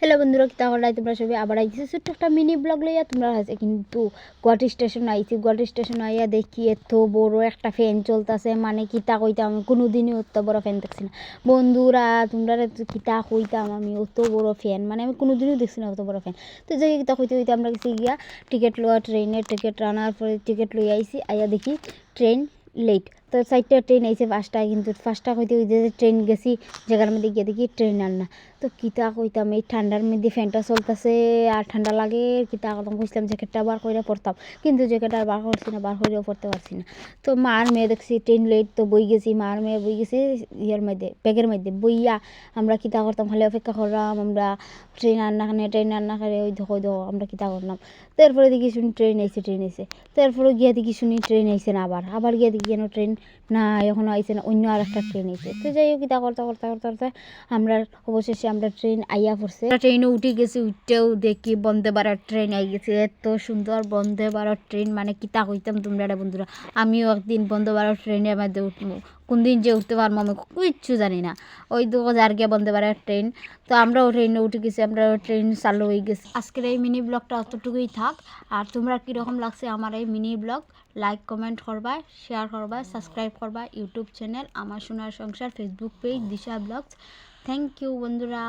Hello বন্ধুরা কিতা করাই তোমরা সবাই আবার আইছি। ছোট্ট একটা মিনি ব্লগ লইয়া তোমরা আছে কিন্তু গুয়াহাটি স্টেশন আইছি। গুয়াহাটি স্টেশন আইয়া দেখি এত বড় একটা ফ্যান চলতেছে। মানে কিতা কইতাম আমি কোনোদিনই অত বড় ফ্যান দেখছি না। বন্ধুরা, তোমরা কিতা কইতাম আমি অত বড় ফ্যান মানে আমি কোনোদিনও দেখছি না অত বড় ফ্যান তো যাই কিতা কইতে কইতে আমরা গেছি গিয়া টিকিট লওয়া ট্রেনের টিকিট আনার পরে টিকিট লই আইছি। আইয়া দেখি ট্রেন লেট তো চারটা ট্রেন আইছে পাঁচটায় কিন্তু, পাঁচটা কইতে কইতে যে ট্রেন গেছি, জায়গার মধ্যে গিয়ে দেখি ট্রেন আর না তো কিতা কইতাম, এই ঠান্ডার মধ্যে ফ্যানটা চলতেছে, আর ঠান্ডা লাগে, কিতা করতাম কইছিলাম জ্যাকেটটা বার করে পড়তাম কিন্তু জ্যাকেটটা বার করছি না, বার করেও পড়তে পারছি না। তো মার মেয়ে দেখছি, ট্রেন লেট তো বই গেছি, মার মেয়ে বই গেছি, ইয়ের মধ্যে, ব্যাগের মধ্যে, বইয়া আমরা কিতা করতাম, খালি অপেক্ষা করলাম, আমরা ট্রেন আর না ট্রেন আর না ওই ওই দেখো, আমরা কিতা করলাম। তারপরে দেখি শুনি ট্রেন আইছে ট্রেন আইছে। তারপরে গিয়া দেখি শুনি ট্রেন আইছে না আবার আবার গিয়ে দেখি কেন ট্রেন না এখনও আইছে না, অন্য আর একটা ট্রেন আইছে তো যাই হোক কিতা করতে করতে করতে করতে আমরা অবশেষে আমরা ট্রেন আইয়া পড়ছে। ট্রেনে উঠে গেছি উঠতেও দেখি বন্দে ভারত ট্রেন আই গেছে। এত সুন্দর বন্দে ভারত ট্রেন মানে কিতা কইতাম তোমরা বন্ধুরা? আমিও একদিন বন্দে ভারত ট্রেনের মধ্যে উঠবো কোন দিন যে উঠতে পারব আমি কিচ্ছু জানি না। ওই দু হাজার গিয়ে বলতে পারে ট্রেন। তো আমরাও ট্রেনে উঠে গেছি আমরা ট্রেন চালু হয়ে গেছি। আজকের এই মিনি ব্লগটা অতটুকুই থাক। আর তোমরা কীরকম লাগছে আমার এই মিনি ব্লগ? লাইক কমেন্ট করবা শেয়ার করবা সাবস্ক্রাইব করবা। ইউটিউব চ্যানেল আমার সোনার সংসার Facebook page Disha vlogs. Thank you বন্ধুরা।